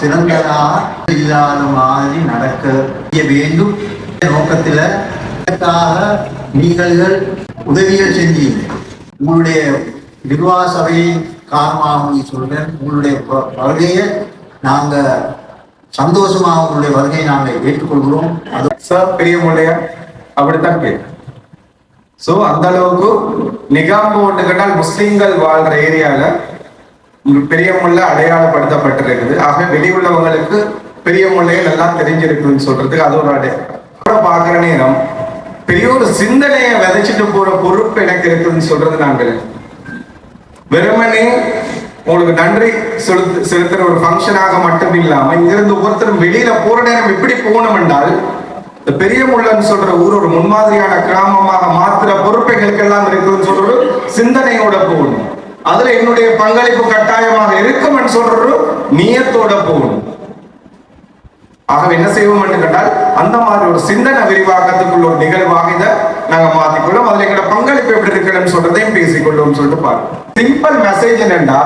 சிறந்ததா இல்லாத மாதிரி நடக்க வேண்டும். நோக்கத்தில் நீங்கள் உதவிகள் செஞ்சீங்க உங்களுடைய நிர்வாக சபையை காரணமாக சொல்றேன். உங்களுடைய வருகையை நாங்கள் சந்தோஷமாக உங்களுடைய வருகையை நாங்கள் ஏற்றுக்கொள்கிறோம். அது சார் பெரிய முள்ளையா அப்படித்தான் கேட்கு ஸோ அந்த அளவுக்கு நிகாம்பு ஒன்று கண்டால் முஸ்லீம்கள் வாழ்ற ஏரியால பெரிய முல்லை அடையாளப்படுத்தப்பட்டிருக்குது. ஆக வெளியுள்ளவங்களுக்கு பெரிய முல்லையை நல்லா தெரிஞ்சிருக்குன்னு சொல்றதுக்கு அது ஒரு அடையாளம் பாக்குற நேரம் பெரிய ஒரு சிந்தனையை விதைச்சிட்டு போற பொறுப்பு எனக்கு இருக்குதுன்னு சொல்றது நாங்கள். வெறுமனே உங்களுக்கு நன்றி செலுத்து செலுத்துற ஒரு ஃபங்க்ஷனாக மட்டும் இல்லாம இங்கிருந்து ஒவ்வொருத்தரும் வெளியில போற நேரம் எப்படி போகணும் என்றால் இந்த பெரிய முள்ளன்னு சொல்ற ஊர் ஒரு முன்மாதிரியான கிராமமாக மாத்திர பொறுப்பைகளுக்கெல்லாம் இருக்குதுன்னு சொல்ற ஒரு சிந்தனையோட போகணும். அதுல என்னுடைய பங்களிப்பு கட்டாயமாக இருக்கும்னு சொல்ற நீயத்தோட நியத்தோட போகணும். ஆகவே என்ன செய்வோம் என்று கேட்டால் அந்த மாதிரி ஒரு சிந்தனை விரிவாக்கத்துக்குள்ள ஒரு நிகழ்வாக இதை நாங்க மாத்திக்கொள்ளும். அதுல எங்களோட பங்களிப்பு எப்படி இருக்கணும்னு சொல்றதையும் பேசிக்கொள்ளும் சொல்லிட்டு பாருங்க சிம்பிள் மெசேஜ் என்னண்டா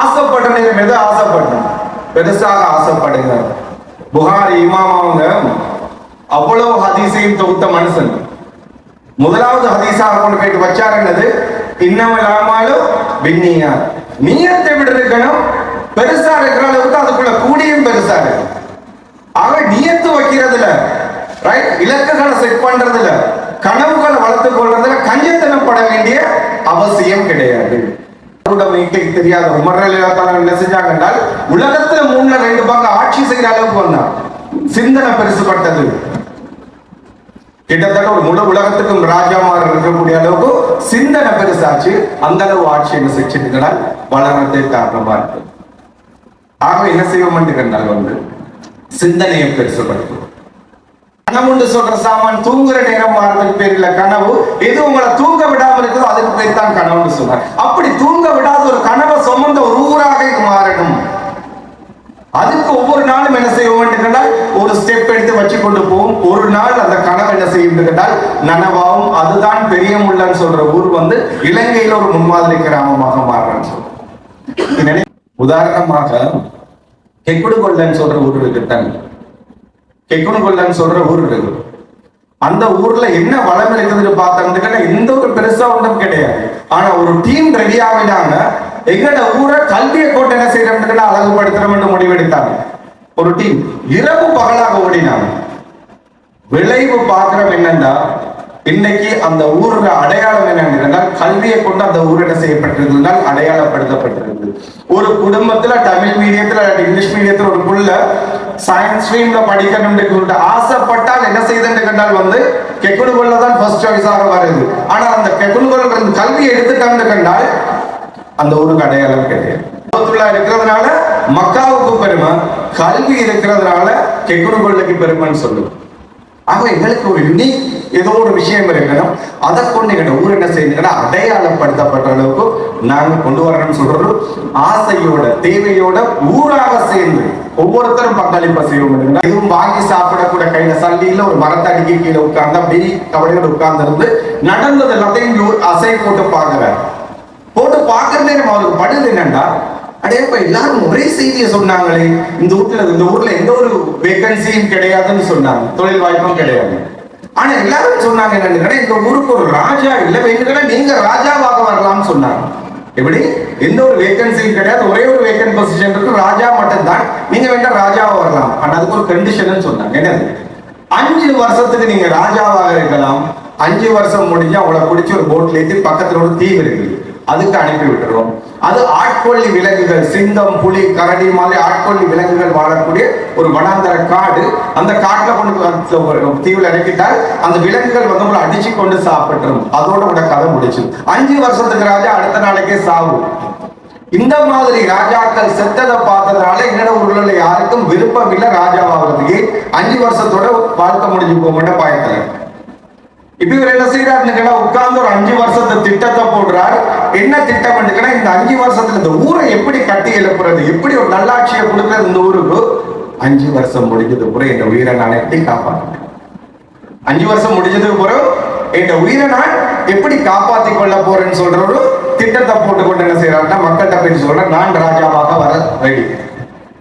ஆசைப்பட்ட நேரம் எது? ஆசைப்படணும். பெருசாக ஆசைப்படுங்க புகாரி இமாம் அவங்க அவ்வளவு ஹதீசையும் தொகுத்த மனுஷன். முதலாவது ஹதீஸாக கொண்டு போயிட்டு வச்சாருன்னது இன்னமலாமாலும் பின்னியா? நீயத்தை விட இருக்கணும் பெருசா இருக்கிற அளவுக்கு அதுக்குள்ள கூடியும் பெருசா இருக்கு. ஆக நியத்து வைக்கிறதுல ரைட் இலக்குகளை செட் பண்றதுல கனவுகளை வளர்த்துக் கொள்றதுல கஞ்சத்தனப்பட வேண்டிய அவசியம் கிடையாது. தெரியாத உமர்லாம் என்ன செஞ்சாங்க என்றால் உலகத்துல மூணுல ரெண்டு பக்கம் ஆட்சி செய்யற அளவுக்கு வந்தான் சிந்தனை பெருசுபட்டது. கிட்டத்தட்ட ஒரு முழு உலகத்துக்கும் ராஜாமார் இருக்கக்கூடிய அளவுக்கு சிந்தனை பெருசாச்சு அந்த அளவு ஆட்சி என்ன செஞ்சிருக்கிறால் வளர்றதே காரணமா இருக்கு. ஆக என்ன செய்வோம் கண்டால் வந்து சிந்தனையை பெருசுபடுத்தும் கனவுண்டு சொல்ற சாமான் தூங்குற நேரம் மாறுதல் பேர்ல கனவு எது உங்களை தூங்க விடாம இருக்கிறதோ அதுக்கு பேர் தான் கனவுன்னு சொல்றாங்க அப்படி தூங்க விடாத ஒரு கனவை சுமந்த ஒரு ஊராக மாறணும். அதுக்கு ஒவ்வொரு நாளும் என்ன செய்வோம் கேட்டால் ஒரு ஸ்டெப் எடுத்து வச்சு கொண்டு போவோம். ஒரு நாள் அந்த கனவு என்ன செய்யும் கேட்டால் நனவாகும் அதுதான் பெரிய முள்ளன்னு சொல்ற ஊர் வந்து இலங்கையில ஒரு முன்மாதிரி கிராமமாக மாறுறேன்னு சொல்றோம். உதாரணமாக கெக்குடு கொள்ளன்னு சொல்ற ஊர் இருக்குத்தான் கெக்குடுகொள்ளன்னு சொல்ற ஊர் இருக்கு. அந்த ஊர்ல என்ன வளம் இருக்குதுன்னு பார்த்தோம்னா எந்த ஒரு பெருசா ஒன்றும் கிடையாது. ஆனா ஒரு டீம் ரெடி ஆகிட்டாங்க எங்கட ஊரை கல்வியை கோட்டை என்ன செய்யறோம்னு அழகுபடுத்துறோம்னு முடிவெடுத்தாங்க. ஒரு டீம். இரவு பகலாக ஓடினாங்க. விளைவு பார்க்கிறோம் என்னன்னா இன்னைக்கு அந்த ஊரோட அடையாளம் என்னன்னா கல்வியை கொண்டு அந்த ஊர் என்ன செய்யப்பட்டிருந்தால் அடையாளப்படுத்தப்பட்டிருந்தது. ஒரு குடும்பத்துல தமிழ் மீடியத்துல இங்கிலீஷ் மீடியத்துல ஒரு புள்ள சயின்ஸ் ஸ்ட்ரீம்ல படிக்கணும்னு சொல்லிட்டு ஆசைப்பட்டால் என்ன செய்யுதுன்னு கண்டால் வந்து கெக்குடுகொல்ல தான் ஃபர்ஸ்ட் சாய்ஸாக வருது ஆனா அந்த கெக்குடுகொல்ல கல்வியை எடுத்துட்டான்னு கண்டால் அந்த ஊருக்கு அடையாளம் கிடையாது. இருக்கிறதுனால மக்காவுக்கு பெருமை கல்வி இருக்கிறதுனால கெக்குடுகொள்ளைக்கு பெருமைன்னு சொல்லுவோம். ஆக எங்களுக்கு ஒரு யுனிக் ஏதோ ஒரு விஷயம் இருக்கணும். அதை கொண்டு எங்க ஊர் என்ன செய்யுங்கன்னா அடையாளப்படுத்தப்பட்ட அளவுக்கு நாங்க கொண்டு வரணும்னு சொல்றது ஆசையோட தேவையோட ஊராக சேர்ந்து ஒவ்வொருத்தரும் பங்களிப்பை செய்வோம். எதுவும் வாங்கி சாப்பிடக்கூட கையில சல்லியில ஒரு மரத்தடிக்கு கீழே உட்கார்ந்து அப்படி கவலையோட உட்கார்ந்து இருந்து நடந்தது எல்லாத்தையும் அசை போட்டு பாக்குறாரு போட்டு பார்க்கறதே நம்ம அவருக்கு படுது என்னன்னா அடே இப்ப எல்லாரும் ஒரே செய்தியை சொன்னாங்களே. இந்த ஊர்ல இந்த ஊர்ல எந்த ஒரு வேகன்சியும் கிடையாதுன்னு சொன்னாங்க. தொழில் வாய்ப்பும் கிடையாது. ஆனா எல்லாரும் சொன்னாங்க என்னன்னு இந்த ஊருக்கு ஒரு ராஜா இல்ல வேண்டுகிற நீங்க ராஜாவாக வரலாம்னு சொன்னாங்க. எப்படி? எந்த ஒரு வேகன்சியும் கிடையாது. ஒரே ஒரு வேகன் பொசிஷன் இருக்கு. ராஜா மட்டும் தான் நீங்க வேண்டா ராஜாவா வரலாம். ஆனா அதுக்கு ஒரு கண்டிஷன் சொன்னாங்க. என்னது? அஞ்சு வருஷத்துக்கு நீங்க ராஜாவாக இருக்கலாம். அஞ்சு வருஷம் முடிஞ்சு அவளை பிடிச்சி ஒரு போட்ல ஏற்றி பக்கத்துல ஒரு தீவு இருக்கு அதுக்கு அனுப்பி விட்டுருவோம் அது ஆட்கொள்ளி விலங்குகள் சிங்கம் புலி கரடி மாதிரி ஆட்கொள்ளி விலங்குகள் வாழக்கூடிய ஒரு வனாந்தர காடு. அந்த காட்டுல கொண்டு தீவில் ஒரு இறக்கிட்டால் அந்த விலங்குகள் வந்து உங்களை அடிச்சு கொண்டு சாப்பிட்டுரும். அதோட கூட கதை முடிச்சு அஞ்சு வருஷத்துக்கு ராஜா அடுத்த நாளைக்கே சாவு. இந்த மாதிரி ராஜாக்கள் செத்ததை பார்த்ததுனால என்னோட உள்ள யாருக்கும் விருப்பம் இல்லை ராஜாவாகிறதுக்கு. அஞ்சு வருஷத்தோட வாழ்க்கை முடிஞ்சு போக பயத்துல. இப்ப இவர் என்ன செய்யறாருன்னு கேட்டா உட்கார்ந்து ஒரு அஞ்சு வருஷத்து திட்டத்தை போடுறார். என்ன திட்டம் கேட்டா இந்த அஞ்சு வருஷத்துல இந்த ஊரை எப்படி கட்டி எழுப்புறது? எப்படி ஒரு நல்லாட்சியை கொடுக்கறது இந்த ஊருக்கு? அஞ்சு வருஷம் முடிஞ்சது பிறகு இந்த உயிரை நான் எப்படி காப்பாற்றுறேன் அஞ்சு வருஷம் முடிஞ்சதுக்கு பிறகு என் உயிரை நான் எப்படி காப்பாத்தி கொள்ள போறேன்னு சொல்ற ஒரு திட்டத்தை போட்டுக்கொண்டு என்ன செய்யறாருன்னா மக்கள்கிட்ட போய் சொல்ற நான் ராஜாவாக வர ரெடி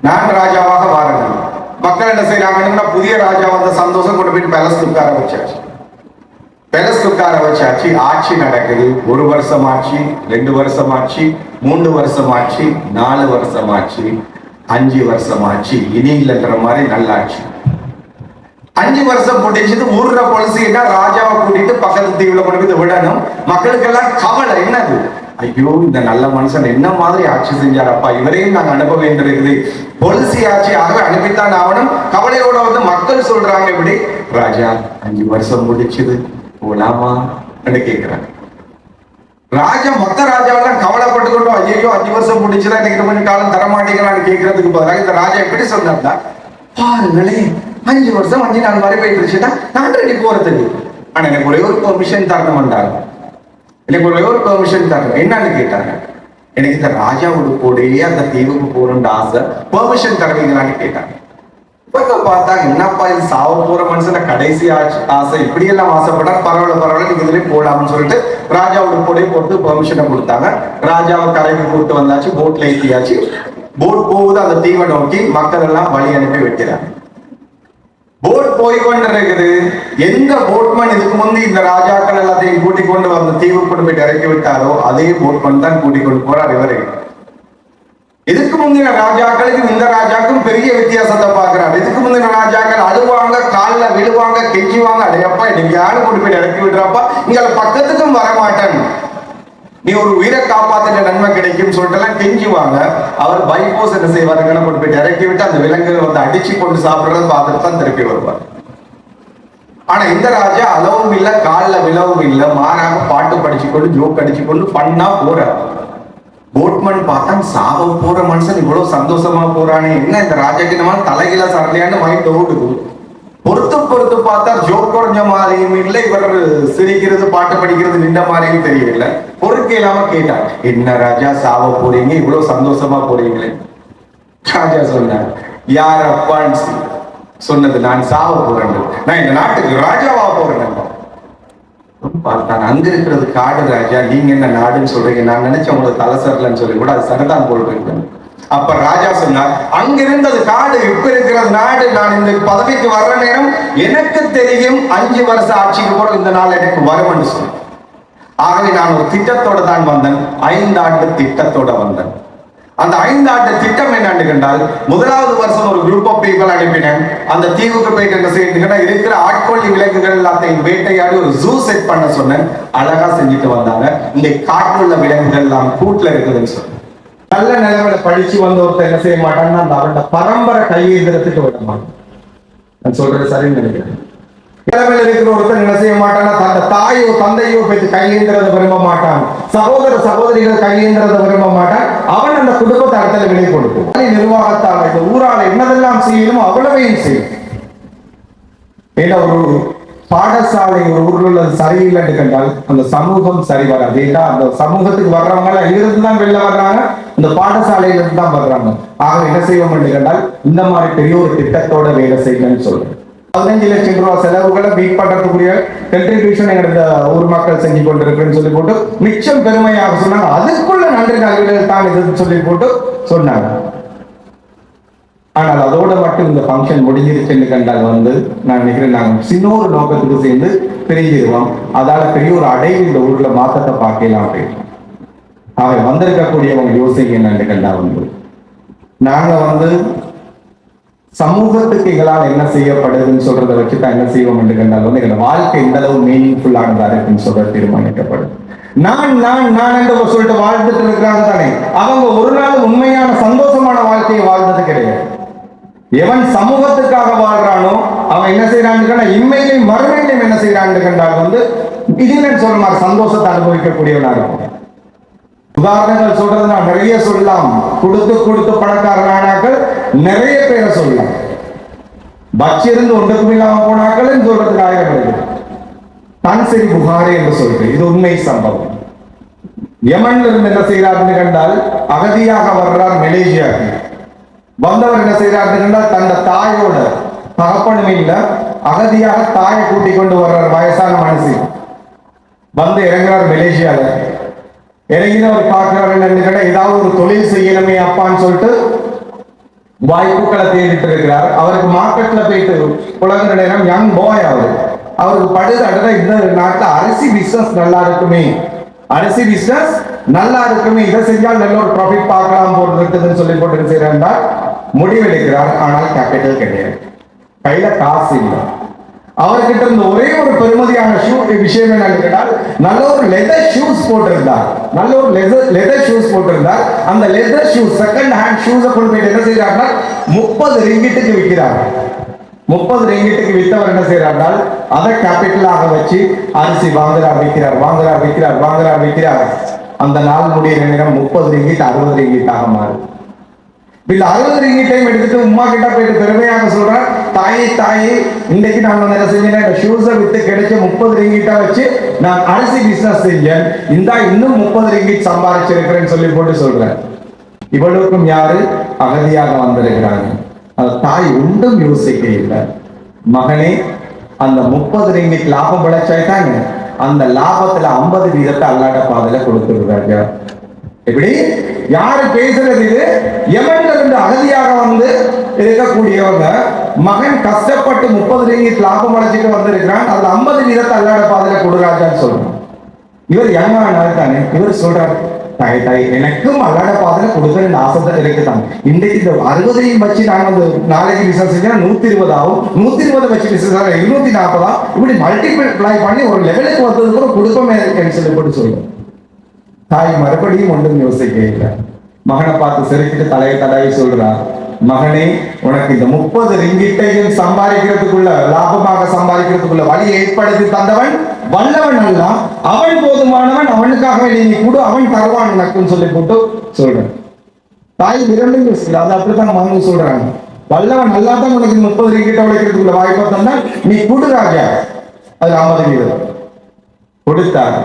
நான் ராஜாவாக வரணும் மக்கள் என்ன செய்யறாங்கன்னா புதிய ராஜா வந்த சந்தோஷம் கொண்டு போய் பேலஸ் உட்கார ஆரம்பிச்சாச்சு பேலஸ் உட்கார வச்சாச்சு ஆட்சி நடக்குது. ஒரு வருஷம் ஆச்சு ரெண்டு வருஷம் ஆச்சு மூணு வருஷம் ஆச்சு நாலு வருஷம் ஆச்சு அஞ்சு வருஷம் ஆச்சு இனி இல்லைன்ற மாதிரி நல்லாச்சு. அஞ்சு வருஷம் முடிச்சது ஊர்ற பொலிசின்னா ராஜாவை கூட்டிட்டு பக்கத்து தீவுல கொண்டு போய் விடணும். மக்களுக்கெல்லாம் கவலை என்னது? ஐயோ இந்த நல்ல மனுஷன் என்ன மாதிரி ஆட்சி செஞ்சாரப்பா? இவரையும் நாங்க அனுப்ப வேண்டியிருக்குது. பொலிசி ஆட்சியாக அனுப்பித்தான் ஆகணும். கவலையோட வந்து மக்கள் சொல்றாங்க இப்படி ராஜா அஞ்சு வருஷம் முடிச்சது போலாமா கேட்கிறாங்க ராஜா மொத்த ராஜாவெல்லாம் கவலைப்பட்டு கொண்டு ஐயோ அஞ்சு வருஷம் முடிச்சுதான் எனக்கு கொஞ்சம் காலம் தரமாட்டீங்களான்னு கேட்கறதுக்கு பதிலாக இந்த ராஜா எப்படி சொன்னார்னா பாருங்களே அஞ்சு வருஷம் அஞ்சு நாள் வரை போயிட்டுருச்சுன்னா நான் ரெடி போறதுக்கு ஆனா எனக்கு ஒரே ஒரு பெர்மிஷன் தரணும் வந்தாங்க எனக்கு ஒரே ஒரு பெர்மிஷன் தரணும். என்னன்னு கேட்டாங்க எனக்கு இந்த ராஜாவோட கூடயே அந்த தீவுக்கு போறோம்னு ஆசை. பெர்மிஷன் தருவீங்களான்னு கேட்டாங்க இவங்க பார்த்தா என்னப்பா இது சாவ போற மனுஷன கடைசி ஆசை- ஆசை? இப்படி எல்லாம் ஆசைப்பட்டா பரவாயில்ல பரவாயில்ல நீங்க இதுலயே போலாம்னு சொல்லிட்டு ராஜாவோட கூடயே போட்டு பெர்மிஷனை கொடுத்தாங்க. ராஜாவை கரைக்கு கூட்டு வந்தாச்சு போட்ல ஏற்றியாச்சு போட் போகுது அந்த தீவை நோக்கி மக்கள் எல்லாம் வழி அனுப்பி வைக்கிறாங்க. போட் போய் கொண்டிருக்குது எந்த போட்மேன் இதுக்கு முந்தி இந்த ராஜாக்கள் எல்லாத்தையும் கூட்டிக் கொண்டு வந்து தீவு கொண்டு போய் இறக்கி விட்டாரோ அதே போட்மேன் தான் கூட்டிக் கொண்டு போறார் இவரை. இதுக்கு முந்தின ராஜாக்களுக்கும் இந்த ராஜாக்கும் பெரிய வித்தியாசத்தை பார்க்கிறார்? இதுக்கு முந்தின ராஜாக்கள் அழுவாங்க காலில் விழுவாங்க கெஞ்சுவாங்க அடையப்பா இன்னைக்கு யாரும் கொண்டு போய் இறக்கி விடுறாப்பா? இங்க பக்கத்துக்கும் வரமாட்டேன். நீ ஒரு உயிரை காப்பாத்துற நன்மை கிடைக்கும் சொல்லிட்டு எல்லாம் கெஞ்சுவாங்க அவர் பைபோஸ் என்ன செய்வாருங்கன்னா கொண்டு போய் இறக்கி விட்டு அந்த விலங்குகள் வந்து அடிச்சு கொண்டு சாப்பிடுறத பார்த்துட்டு தான் திருப்பி வருவார். ஆனா இந்த ராஜா அளவும் இல்லை காலில் விழவும் இல்லை மாறாக பாட்டு படிச்சு கொண்டு ஜோக் அடிச்சு கொண்டு பண்ணா போறார். போட்மன் பார்த்தா சாவ போற மனுஷன் இவ்வளவு சந்தோஷமா போறானே. என்ன இந்த ராஜாக்கு நம்ம தலைகில சரலையான்னு மைண்ட் ஓடுது. பொறுத்து பொறுத்து பார்த்தா ஜோக் குறைஞ்ச மாதிரியும் இல்லை. இவர் சிரிக்கிறது பாட்டு படிக்கிறது நின்ற மாதிரியும் தெரியல பொறுக்க இல்லாம கேட்டார் என்ன ராஜா சாவ போறீங்க? இவ்வளவு சந்தோஷமா போறீங்களே. ராஜா சொன்னார் யார் அப்பான்னு சொன்னது நான் சாவ போறேன். நான் இந்த நாட்டுக்கு ராஜாவா போறேன். பார்த்தாங்க. அங்க இருக்கிறது காடு ராஜா நீங்க என்ன நாடுன்னு சொல்றீங்க? நான் நினைச்சேன் உங்களுக்கு தலை சொல்லி கூட அது சரிதான் போல் இருக்கு அப்ப ராஜா சொன்னார் அங்க இருந்தது காடு இப்ப இருக்கிற நாடு நான் இந்த பதவிக்கு வர்ற நேரம் எனக்கு தெரியும் அஞ்சு வருஷ ஆட்சிக்கு கூட இந்த நாள் எனக்கு வரும் சொன்னேன் ஆகவே நான் ஒரு திட்டத்தோட தான் வந்தேன். ஐந்து ஆண்டு திட்டத்தோட வந்தேன். அந்த ஐந்து ஆண்டு திட்டம் என்னன்னு கண்டால் முதலாவது வருஷம் ஒரு குரூப் ஆஃப் பீப்புள் அனுப்பினேன் அந்த தீவுக்கு போயிட்டு என்ன செய்யுங்கன்னா இருக்கிற ஆட்கொள்ளி விலங்குகள் எல்லாத்தையும் வேட்டையாடி ஒரு ஜூ செட் பண்ண சொன்னேன் அழகா செஞ்சுட்டு வந்தாங்க. இந்த காட்டுள்ள விலங்குகள் எல்லாம் கூட்டுல இருக்குதுன்னு சொன்னேன் நல்ல நிலைமையில படிச்சு வந்த ஒருத்தர் என்ன செய்ய மாட்டாங்கன்னா அந்த அவரோட பரம்பரை கையெழுத்துறதுக்கு விட மாட்டான். நான் சொல்றது சரின்னு நினைக்கிறேன். நிலைமையில இருக்கிற ஒருத்தன் என்ன செய்ய மாட்டான் தந்த தாயோ தந்தையோ போய் கையேந்திரத விரும்ப மாட்டான். சகோதர சகோதரிகள் கையேந்திரத விரும்ப மாட்டான். அவன் அந்த குடும்பத்தை அடுத்த விலை கொடுக்கும் நிர்வாகத்தால் இந்த ஊரால என்னதெல்லாம் செய்யணுமோ அவ்வளவையும் செய்யும். ஏன்னா ஒரு பாடசாலை ஒரு ஊர்ல உள்ளது சரியில்லைன்னு கண்டால் அந்த சமூகம் சரி வராது. ஏன்னா அந்த சமூகத்துக்கு வர்றவங்க இருந்து தான் வெளில வர்றாங்க இந்த பாடசாலையில இருந்து தான் வர்றாங்க. ஆக என்ன செய்வோம் என்று கண்டால் இந்த மாதிரி பெரிய ஒரு திட்டத்தோட வேலை செய்யணும்னு சொல்றேன். பதினஞ்சு லட்சம் ரூபாய் செலவுகளை பீட் பண்றதுக்குரிய கண்ட்ரிபியூஷன் எங்களோட ஊர் மக்கள் செஞ்சு கொண்டிருக்குன்னு சொல்லி போட்டு மிச்சம் பெருமையாக சொன்னாங்க. அதுக்குள்ள நன்றி நல்விடல் தான் இதுன்னு சொல்லி போட்டு சொன்னாங்க. ஆனால் அதோட மட்டும் இந்த ஃபங்க்ஷன் முடிஞ்சிருச்சுன்னு கண்டால் வந்து நான் நினைக்கிறேன் நாங்கள் சின்ன ஒரு நோக்கத்துக்கு சேர்ந்து பிரிஞ்சிருவோம் அதால பெரிய ஒரு அடைவு இந்த ஊர்ல மாற்றத்தை பார்க்கலாம் அப்படின்னு. ஆக வந்திருக்கக்கூடியவங்க யோசிக்க என்னன்னு கண்டா வந்து நாங்க வந்து சமூகத்துக்கு எங்களால் என்ன செய்யப்படுதுன்னு சொல்றதை வச்சு தான் என்ன செய்வோம் என்று கண்டால் வந்து எங்களோட வாழ்க்கை இந்த அளவு மீனிங்ஃபுல்லானதா இருக்குன்னு சொல்ற தீர்மானிக்கப்படும் நான் நான் நான் என்று சொல்லிட்டு வாழ்ந்துட்டு இருக்கிறாங்க தானே. அவங்க ஒரு நாள் உண்மையான சந்தோஷமான வாழ்க்கையை வாழ்ந்தது கிடையாது. எவன் சமூகத்துக்காக வாழ்றானோ அவன் என்ன செய்யறான்னு இம்மையிலையும் மறுமையிலையும் என்ன செய்யறான்னு கண்டால் வந்து இதுன்னு சொல்ற மாதிரி சந்தோஷத்தை அனுபவிக்கக்கூடியவனாக இருக்கும் உதாரணங்கள் சொல்றது நான் நிறைய சொல்லலாம். கொடுத்து கொடுத்து பணக்காரனானாக்கள் நிறைய பேரை சொல்லலாம். பச்சிருந்து ஒன்றுக்கும் இல்லாம போனாக்கள் சொல்றதுக்கு ஆயிரம் இருக்கு தன்சரி புகாரி என்று சொல்றது இது உண்மை சம்பவம். யமன்ல இருந்து என்ன செய்யறாருன்னு கண்டால் அகதியாக வர்றார் மலேசியாவுக்கு வந்தவர் என்ன செய்யறாருன்னு கண்டால் தந்த தாயோட தகப்பனும் இல்ல அகதியாக தாயை கூட்டிக் கொண்டு வர்றார் வயசான மனசு வந்து இறங்குறார் மலேசியால. இறங்கினவர் பார்க்கிறார் பார்க்கிறாருன்னு கேட்டால் ஏதாவது ஒரு தொழில் செய்யணுமே அப்பான்னு சொல்லிட்டு வாய்ப்புகளை தேடிட்டு இருக்கிறார் அவருக்கு மார்க்கெட்ல போயிட்டு புலங்குற நேரம் யங் பாய் அவரு அவருக்கு படுது அடுத்த இந்த நாட்டுல அரிசி பிசினஸ் நல்லா இருக்குமே. அரிசி பிசினஸ் நல்லா இருக்குமே. இதை செஞ்சால் நல்ல ஒரு ப்ராஃபிட் பார்க்கலாம் போட்டு இருக்குதுன்னு சொல்லி போட்டு செய்யறார் முடிவெடுக்கிறார். ஆனால் கேபிட்டல் கிடையாது. கையில காசு இல்லை. அவர்கிட்ட இருந்த ஒரே ஒரு பெருமதியான ஷூ விஷயம் என்னன்னு கேட்டால் நல்ல ஒரு லெதர் ஷூஸ் போட்டிருந்தார். நல்ல ஒரு லெதர் லெதர் ஷூஸ் போட்டிருந்தார். அந்த லெதர் ஷூஸ் செகண்ட் ஹேண்ட் ஷூஸை கொண்டு போயிட்டு என்ன செய்யறாருன்னா முப்பது ரிங்கிட்டுக்கு விற்கிறார் முப்பது ரிங்கிட்டுக்கு வித்தவர் என்ன செய்யறாருனால் அதை கேபிட்டலாக வச்சு அரிசி வாங்குறார் விற்கிறார் வாங்குறார் விற்கிறார் வாங்குறார் விற்கிறார் அந்த நாள் முடிய நேரம் முப்பது ரிங்கிட் அறுபது ரிங்கிட்டாக மாறும். இந்த அறுபது ரிங்கிட்டையும் எடுத்துட்டு உமா கிட்ட போயிட்டு பெருமையாக சொல்ல தாயே தாயை இன்னைக்கு நான் என்ன செஞ்சேன் இந்த ஷூஸை வித்து கிடைச்ச முப்பது ரிங்கிட்டா வச்சு நான் அரிசி பிசினஸ் செஞ்சேன். இந்தா இன்னும் முப்பது ரிங்கிட் சம்பாதிச்சிருக்கிறேன்னு சொல்லி போட்டு சொல்றேன். இவளுக்கும் யாரு? அகதியாக வந்திருக்கிறாங்க. அந்த தாய் ஒன்றும் யோசிக்க இல்லை. மகனே அந்த முப்பது ரிங்கிட் லாபம் விளைச்சாயிட்டாங்க. அந்த லாபத்துல ஐம்பது வீதத்தை அல்லாட பாதையில கொடுத்துருக்காங்க எப்படி? யாரு பேசுறது இது? எவன்ல இருந்து அகதியாக வந்து இருக்கக்கூடியவங்க மகன் கஷ்டப்பட்டு முப்பது ரிங்கிட் லாபம் அடைச்சிட்டு வந்திருக்கிறான். அதுல ஐம்பது வீதத்தை அல்லாட பாதையில கொடுறாச்சான்னு சொல்றான். இவர் ஏமானார் தானே. இவர் சொல்றாரு தாய் தாய் எனக்கும் அல்லாட பாதையில கொடுக்கணும்னு ஆசை தான் இருக்குதான் இன்றைக்கு இந்த அறுபதையும் வச்சு நாங்க வந்து நாளைக்கு பிசினஸ் செஞ்சா நூத்தி இருபது ஆகும். நூத்தி இருபது வச்சு பிசினஸ் இருநூத்தி நாற்பதா? இப்படி மல்டிபிளை பண்ணி ஒரு லெவலுக்கு வந்ததுக்கு அப்புறம் குடும்பமே இருக்குன்னு சொல்லி போட்டு சொல்லுவேன் தாய் மறுபடியும் ஒன்றும் யோசிக்க இல்லை. மகனை பார்த்து சிரிக்கிட்டு தலையை தடவி சொல்றா மகனே உனக்கு இந்த முப்பது ரிங்கிட்டையும் சம்பாதிக்கிறதுக்குள்ள லாபமாக சம்பாதிக்கிறதுக்குள்ள வழி ஏற்படுத்தி தந்தவன் வல்லவன் அல்ல அவன் போதுமானவன் அவனுக்காக நீ கூட அவன் தருவான் உனக்குன்னு சொல்லி போட்டு சொல்றேன். தாய் இரண்டும் அது அப்படித்தான் மகன் சொல்றாங்க. வல்லவன் நல்லா தான் உனக்கு இந்த முப்பது ரிங்கிட்ட உழைக்கிறதுக்குள்ள வாய்ப்பை தந்தா நீ குடு ராஜா. அது ஐம்பது கொடுத்தார்.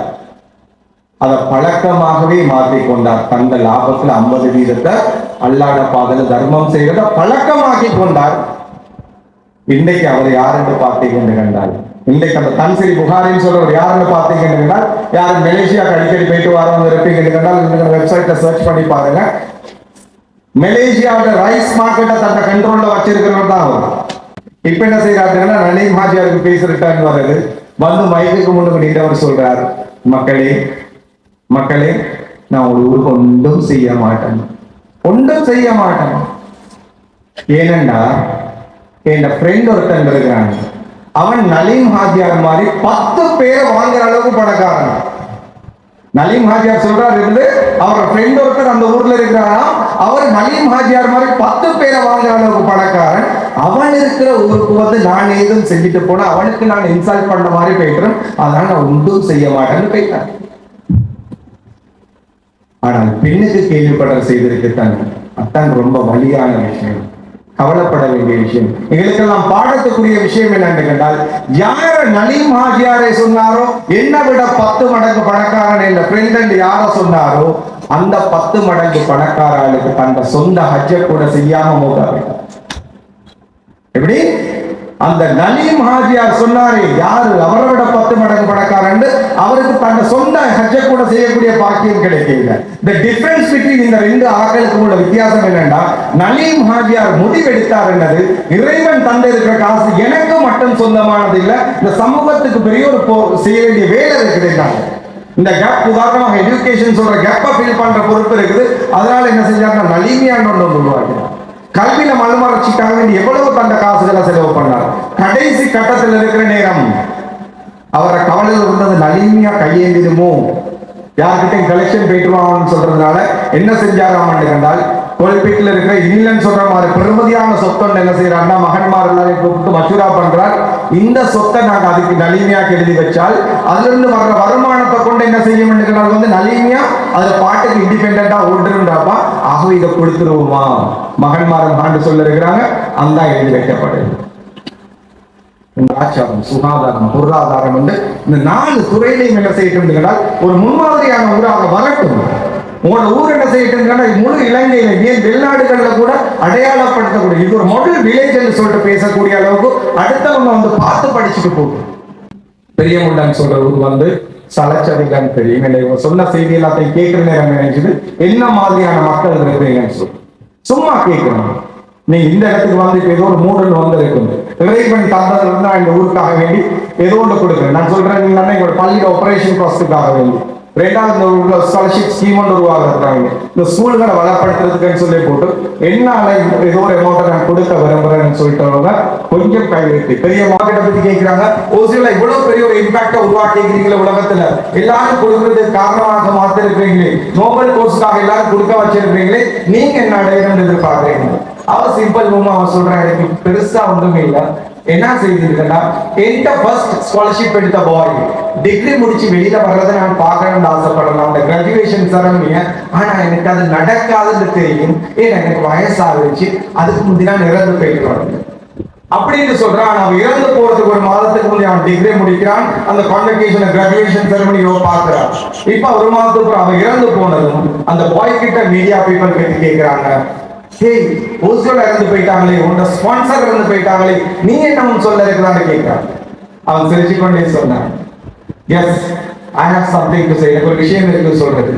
அதை பழக்கமாகவே மாற்றிக்கொண்டார். தந்த லாபத்துல ஐம்பது வீதத்தை அல்லாட பாதல தர்மம் செய்யறத பழக்கமாக்கி கொண்டார். இன்றைக்கு அவர் யாருன்னு பார்த்தீங்கன்னு கண்டார் இன்றைக்கு அந்த தன்சிரி புகாரின்னு சொல்றவர் யாருன்னு பார்த்தீங்கன்னு கண்டால் யாரும் மலேசியாவுக்கு அடிக்கடி போயிட்டு வரவங்க இருப்பீங்க என்று கண்டால் இந்த வெப்சைட்ல சர்ச் பண்ணி பாருங்க. மலேசியாவோட ரைஸ் மார்க்கெட்டை தன்னை கண்ட்ரோல்ல வச்சிருக்கிறவர் தான் அவர். இப்ப என்ன செய்யறாருன்னா நனீம் ஹாஜியாருக்கு பேச ரிட்டர்ன் வருது வந்து மைக்குக்கு முன்னு நின்றவர் சொல்றார் மக்களே மக்களே நான் ஒரு ஊருக்கு ஒன்றும் செய்ய மாட்டேன். ஒன்றும் செய்ய மாட்டேன். ஏனென்றா என் ஃப்ரெண்ட் ஒருத்தன் இருக்கிறான். அவன் நலீம் ஹாஜியார் மாதிரி பத்து பேரை வாங்குற அளவுக்கு பணக்காரன். நலீம் ஹாஜியார் சொல்றாரு இருந்து அவர் ஃப்ரெண்ட் ஒருத்தர் அந்த ஊர்ல இருக்கிறாரா? அவர் நலீம் ஹாஜியார் மாதிரி பத்து பேரை வாங்குற அளவுக்கு பணக்காரன். அவன் இருக்கிற ஊருக்கு வந்து நான் ஏதும் செஞ்சுட்டு போனா அவனுக்கு நான் இன்சல்ட் பண்ண மாதிரி போயிட்டுறேன் அதனால நான் ஒன்றும் செய்ய மாட்டேன்னு போயிட்டேன். ஆனால் பெண்ணுக்கு கேள்விப்படல் செய்திருக்கத்தான் அதான் ரொம்ப வலியான விஷயம். கவலைப்பட வேண்டிய விஷயம். எங்களுக்கெல்லாம் பாடத்துக்குரிய விஷயம் என்னன்னு கேட்டால் யார நலீம் சொன்னாரோ என்ன விட பத்து மடங்கு பணக்காரன் என்ற ஃப்ரெண்ட் யார சொன்னாரோ அந்த பத்து மடங்கு பணக்காரர்களுக்கு தந்த சொந்த ஹஜ்ஜை கூட செய்யாம மூத்தாரு எப்படி? அந்த நலீம் ஹாஜியார் சொன்னாரே யாரு? அவரை விட பத்து மடங்கு பணக்காரன். அவருக்கு தன் சொந்த ஹஜ்ஜ கூட செய்யக்கூடிய பாக்கியம் கிடைக்கல இந்த டிஃபரன்ஸ் பிட்வீன் இந்த ரெண்டு ஆக்களுக்கும் உள்ள வித்தியாசம் என்னன்னா நலீம் ஹாஜியார் முடிவெடுத்தார் என்னது? இறைவன் தந்தை இருக்கிற காசு எனக்கு மட்டும் சொந்தமானது இல்லை இந்த சமூகத்துக்கு பெரிய ஒரு போ- செய்ய வேண்டிய வேலை இருக்குதுன்னாங்க இந்த கேப் உதாரணமாக எஜுகேஷன் சொல்ற கேப்பை ஃபில் பண்ற பொறுப்பு இருக்குது. அதனால என்ன செஞ்சாங்கன்னா நலிமையான ஒன்று சொல்லுவாங்க கல்வியில மறுமலர்ச்சிக்காக எவ்வளவு தந்த காசுகளை செலவு பண்ணார்? கடைசி கட்டத்தில் இருக்கிற நேரம். அவரை கவலையில் இருந்தது நலிமையா கையேந்திடுமோ? யார்கிட்டையும் கலெக்ஷன் போயிட்டுருவாங்கன்னு சொல்றதுனால என்ன செஞ்சாராமான்னு கண்டால் கோல்பீட்டில் இருக்கிற இல்லைன்னு சொல்ற மாதிரி பெருமதியான சொத்தொன்னு என்ன செய்யறாருன்னா மகன்மார்களை கூப்பிட்டு மசூரா பண்றார். இந்த சொத்தை நாங்கள் அதுக்கு நலிமையாக எழுதி வச்சால் அதுல இருந்து வர்ற வருமானத்தை கொண்டு என்ன செய்ய வேண்டியது வந்து நலிமையா அதுல பாட்டுக்கு இண்டிபெண்டா ஓடுறாப்பா ஆகவே இதை கொடுத்துருவோமா? மகன்மாரன் ஆண்டு சொல்ல இருக்கிறாங்க அந்த எழுதி வைக்கப்படுது ஆச்சாரம் சுகாதாரம் பொருளாதாரம் வந்து இந்த நாலு துறையிலையும் என்ன செய்யட்டும் ஒரு முன்மாதிரியான ஊராக வரட்டும். உங்களோட ஊர் என்ன செய்யட்டுங்கன்னா முழு இலங்கையில ஏன் வெளிநாடுகள்ல கூட அடையாளப்படுத்தக்கூடிய இது ஒரு மாடல் வில்லேஜ் என்று சொல்லிட்டு பேசக்கூடிய அளவுக்கு அடுத்தவங்க வந்து பார்த்து படிச்சுட்டு போகும். பெரிய முண்டன் சொல்ற ஊர் வந்து சலச்சதில்லைன்னு தெரியும் இல்லை இவங்க சொன்ன செய்தி எல்லாத்தையும் கேட்கிற நேரம் நினைச்சது என்ன மாதிரியான மக்கள் இருக்கிறீங்கன்னு சொல்லி. சும்மா கேட்கணும். நீ இந்த இடத்துக்கு வந்து இப்ப ஏதோ ஒரு மூடல் வந்து இறைவன் தந்ததுல இருந்து நான் இந்த ஊருக்காக வேண்டி ஏதோ ஒன்று கொடுக்குறேன். நான் சொல்றேன் நீங்க அண்ணா பள்ளியில ஆபரேஷன் காஸ்ட்டுக்காக வேண்டி. ரெண்டாவது ஸ்காலர்ஷிப் ஸ்கீம் ஒன்று உருவாக்குறாங்க இந்த ஸ்கூல்களை வளப்படுத்துறதுக்குன்னு சொல்லி போட்டு என்னால ஏதோ ஒரு அமௌண்ட் நான் கொடுக்க விரும்புறேன்னு சொல்லிட்டவங்க கொஞ்சம் கைவிட்டு பெரிய மார்க்கெட்டை பத்தி கேட்கிறாங்க சில இவ்வளவு பெரிய ஒரு இம்பாக்ட உருவாக்கிக்கிறீங்களே உலகத்துல. எல்லாரும் கொடுக்கறது காரணமாக மாத்திருக்கிறீங்களே நோபல் கோர்ஸ்க்காக எல்லாரும் கொடுக்க வச்சிருக்கிறீங்களே நீங்க என்ன அடையணும்னு எதிர்பார்க்கறீங்க? அவ சிம்பிள் மூமா அவன் சொல்றான். எனக்கு பெருசா ஒன்றுமே இல்ல. என்ன செய்திருக்கேன்னா என்கிட்ட ஃபர்ஸ்ட் ஸ்காலர்ஷிப் எடுத்த பாய் டிகிரி முடிச்சு வெளியில வர்றதை நான் பார்க்கணும்னு ஆசைப்படலாம் அந்த கிராஜுவேஷன் சரணிய ஆனா எனக்கு அது நடக்காதுன்னு தெரியும். ஏன்னா எனக்கு வயசாகிருச்சு அதுக்கு முந்தி நான் இறந்து போயிட்டு அப்படின்னு சொல்றான். அவன் இறந்து போறதுக்கு ஒரு மாதத்துக்கு முந்தைய அவன் டிகிரி முடிக்கிறான். அந்த கான்வெகேஷன் கிராஜுவேஷன் செரமனியோ பாக்குறான் இப்ப ஒரு மாதத்துக்கு அவன் இறந்து போனதும் அந்த பாய் கிட்ட மீடியா பீப்பிள் கேட்டு கேட்கிறாங்க ஹேய் ஓசியோட இறந்து போயிட்டாங்களே உன்னோட ஸ்பான்சர் இறந்து போயிட்டாங்களே நீ என்ன சொல்ல இருக்கிறான்னு கேட்கிறான். அவன் சிரிச்சு கொண்டே சொன்னான் yes I have something to say எனக்கு ஒரு விஷயம் இருக்கு சொல்றது.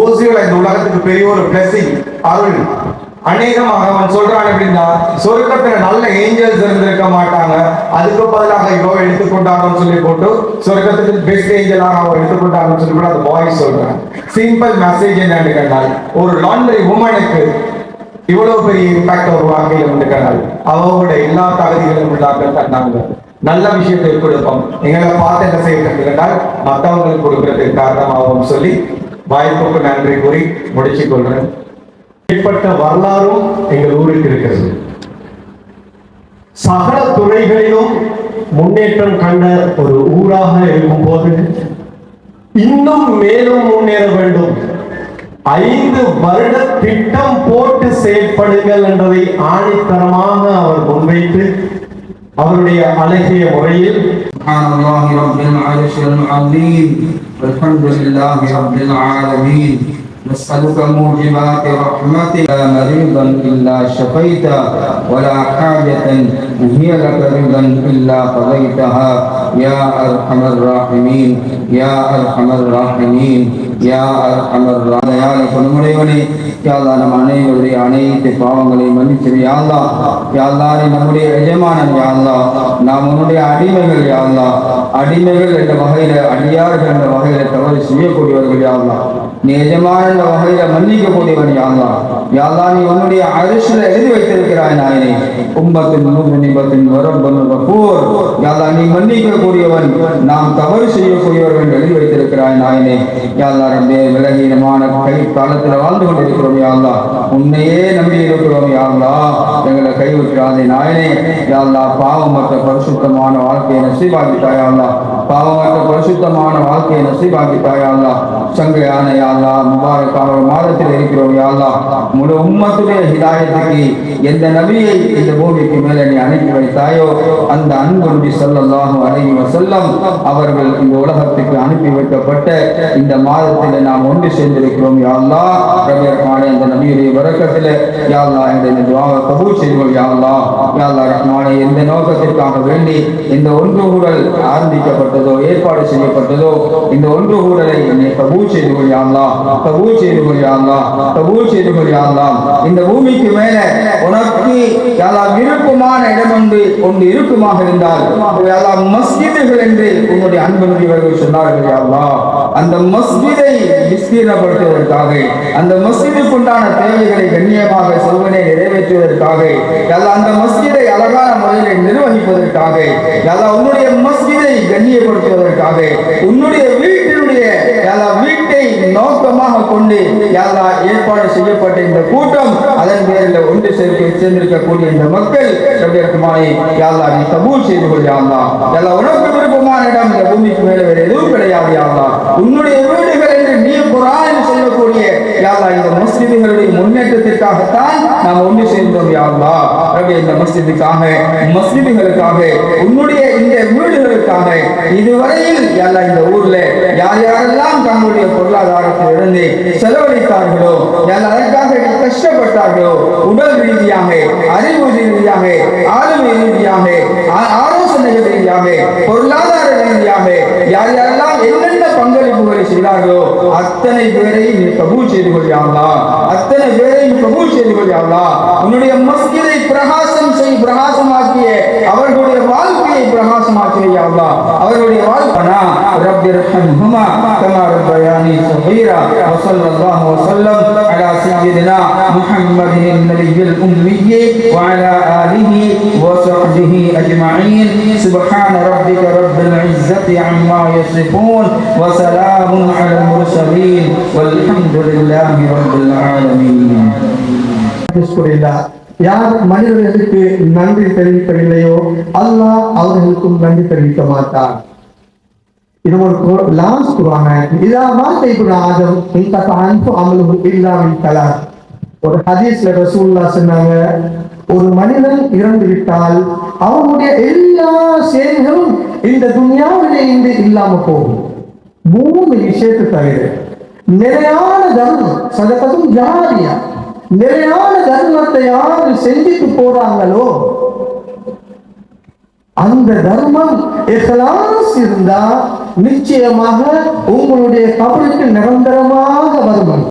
ஓசியோல இந்த உலகத்துக்கு பெரிய ஒரு பிளஸிங் அருள். அநேகமாக அவன் சொல்றான் அப்படின்னா சொர்க்கத்துல நல்ல ஏஞ்சல்ஸ் இருந்திருக்க மாட்டாங்க. அதுக்கு பதிலாக இவோ எடுத்துக்கொண்டாங்கன்னு சொல்லி போட்டு சொர்க்கத்துக்கு பெஸ்ட் ஏஞ்சலாக அவன் எடுத்துக்கொண்டாங்கன்னு சொல்லி கூட அந்த பாய் சொல்றான். சிம்பிள் மெசேஜ் என்னன்னு கேட்டால் ஒரு லாண்டரி உமனுக்கு இவ்வளவு பெரிய இம்பாக்ட் ஒரு வாழ்க்கையில வந்து அவங்களோட எல்லா தகுதிகளும் உள்ளார்கள் தந்தாங்க நல்ல விஷயத்தை கொடுப்போம். எங்களை பார்த்து என்ன செய்யறது கேட்டால் மற்றவங்களுக்கு கொடுக்கறதுக்கு காரணமாகவும் சொல்லி வாய்ப்புக்கு நன்றி கூறி முடிச்சு கொள்றேன் இப்பட்ட வரலாறும் எங்கள் ஊருக்கு இருக்கிறது. சகல துறைகளிலும் முன்னேற்றம் கண்ட ஒரு ஊராக இருக்கும் போது இன்னும் மேலும் முன்னேற வேண்டும். ஐந்து வருட திட்டம் போட்டு செயல்படுங்கள் என்பதை ஆணித்தரமாக அவர் முன்வைத்து அவருடைய அழகிய முறையில் سبحان الله رب العرش العظيم والحمد لله رب العالمين نسألك موجبات رحمتك لا مريضا إلا شفيت ولا حاجة هي لك رضا إلا قضيتها يا أرحم الراحمين يا أرحم الراحمين யா அமர் யார குணமுடையவனே யாழ்லா நம் அனைவருடைய அனைத்து பாவங்களை மன்னித்து யாழ்லா எஜமானன் யாழ்லா நாம் உன்னுடைய அடிமைகள் யாழ்லா அடிமைகள் என்ற வகையில் அடியார்கள் என்ற வகையில் தவறு செய்யக்கூடியவர்கள் யாழ்லா நீ எஜமான என்ற வகையில மன்னிக்கக்கூடியவன் யாழ்லா. யாழ்லா நீ உன்னுடைய அரிசில எழுதி வைத்திருக்கிறாய் நாயனே. உம்பத்தின் முனிபத்தின் வரம்பன் கபூர் யாழ்லா நீ மன்னிக்கக்கூடியவன். நாம் தவறு செய்யக்கூடியவர்கள் என்று எழுதி வைத்திருக்கிறாய் நாயனே. யாழ்லா ரப்பே விலகீனமான கை காலத்துல வாழ்ந்து கொண்டிருக்கிறோம் யாழ்லா. உன்னையே நம்பி இருக்கிறோம் யாழ்லா. எங்களை கைவிட்டாதே நாயனே. யாழ்லா பாவமற்ற பரிசுத்தமான வாழ்க்கையை நசீபாக்கிட்டாயாழ்லா பாவமற்ற பரிசுத்தமான வாழ்க்கையை நசீபாக்கிட்டாயாழ்லா சங்கையான யாழ்லா முபாரக் ஒரு மாதத்தில் இருக்கிறோம் யாழ்லா முழு உம்மத்துடைய ஹிதாயத்துக்கு எந்த நபியை இந்த பூமிக்கு மேலே நீ அனுப்பி வைத்தாயோ அந்த அன்பு நபி ஸல்லல்லாஹு அலைஹி வஸல்லம் அவர்கள் இந்த உலகத்துக்கு அனுப்பி வைக்கப்பட்ட இந்த மாதத்தில் நாம் ஒன்று சேர்ந்திருக்கிறோம் யாழ்லா அல்லாஹ் ரபியர்மானே அந்த நபியுடைய வரக்கத்தில் யாழ்லா அல்லாஹ் இந்த துவாவை கபூல் செய்வோம் யாழ்லா யாழ்லா யா ரஹ்மானே எந்த நோக்கத்திற்காக வேண்டி இந்த ஒன்று கூடல் செய்யப்பட்டதோ ஏற்பாடு செய்யப்பட்டதோ இந்த ஒன்று கூடலை என்னை பிரபு செய்து கொள்ளாமலாம் பிரபு செய்து கொள்ளாமலாம் பிரபு செய்து கொள்ளாமலாம் இந்த பூமிக்கு மேல உனக்கு யாராவது விருப்பமான இடம் ஒன்று ஒன்று இருக்குமாக இருந்தால் யாராவது மஸ்ஜிதுகள் என்று உன்னுடைய அன்பு நபிவர்கள் சொன்னார்கள் யா அந்த மஸ்ஜிதை விஸ்தீர்ணப்படுத்துவதற்காக அந்த மஸ்ஜிதுக்குண்டான தேவைகளை கண்ணியமாக சொல்வனை நிறைவேற்றுவதற்காக யா அந்த மஸ்ஜிதை அழகான முறையில் நிர்வகிப்பதற்காக யா அல்லாஹ் உன்னுடைய மஸ்ஜிதை கண்ணியப்படுத்துவதற்காக உன்னுடைய வீட்டினுடைய யா வீட்டை நோக்கமாக கொண்டு யா ஏற்பாடு செய்யப்பட்ட இந்த கூட்டம் அதன் பேரில் ஒன்று சேர்க்க சேர்ந்திருக்கக்கூடிய இந்த மக்கள் ரபியர்குமாரி யா நீ கபூல் செய்து கொள் யா எல்லா உனக்கு விருப்பமான இடம் இந்த பூமிக்கு மேலே வேறு எதுவும் கிடையாது யா உன்னுடைய வீடுகள் என்று நீ குரானில் சொல்லக்கூடிய யாழ்லா இந்த மஸ்ஜிதுகளுடைய முன்னேற்றத்திற்காகத்தான் நாம் ஒன்று சேர்ந்தோம் யாழ்லா ரவி இந்த மஸ்ஜிதுக்காக மஸ்ஜிதுகளுக்காக உன்னுடைய இந்த வீடுகளுக்காக இதுவரையில் யாழ்லா இந்த ஊர்ல யார் யாரெல்லாம் தங்களுடைய பொருளாதாரத்தில் இருந்து செலவழித்தார்களோ யாழ் அதற்காக கஷ்டப்பட்டார்களோ உடல் ரீதியாக அறிவு ரீதியாக ஆளுமை ரீதியாக ஆலோசனை ரீதியாக பொருளாதார ரீதியாக யார் யார் பங்களிப்புகளை செய்தார்களோ அத்தனை பேரையும் நீ கபூல் செய்து கொள்ளியாங்களா அத்தனை பேரையும் கபூல் செய்து கொள்ளியாங்களா உன்னுடைய மஸ்ஜிதை பிரகாசம் செய் பிரகாசமாக்கிய அவர்களுடைய வாழ்க்கையை பிரகாசமாக்கியா அவர்களுடைய வாழ்க்கைனா رب ارحمهما كما ربياني صغيرا وصلى الله وسلم على سيدنا محمد النبي الأمي وعلى آله وصحبه أجمعين سبحان ربك رب العزة عما يصفون وسلام على المرسلين والحمد لله رب العالمين அல்ஹம்துலில்லாஹ். யார் மனிதர்களுக்கு நன்றி தெரிவிக்கவில்லையோ அல்லாஹ் அவர்களுக்கும் நன்றி தெரிவிக்க மாட்டார் இது ஒரு லாஸ்ட் குரான. இதா ஆதம் இந்த அன்பு அமலுஹு இல்லா மின் ஒரு ஹதீஸ்ல ரசூல்லா சொன்னாங்க ஒரு மனிதன் இறந்து விட்டால் அவனுடைய எல்லா செயல்களும் இந்த துனியாவிலே இருந்து இல்லாம போகும். மூணு விஷயத்தை தவிர நிலையான தர்மம் சதகதும் ஜாரியா நிலையான தர்மத்தை யாரு செஞ்சுட்டு போறாங்களோ அந்த தர்மம் இஹ்லாஸ் இருந்தா நிச்சயமாக உங்களுடைய கபலுக்கு நிரந்தரமாக வருமன்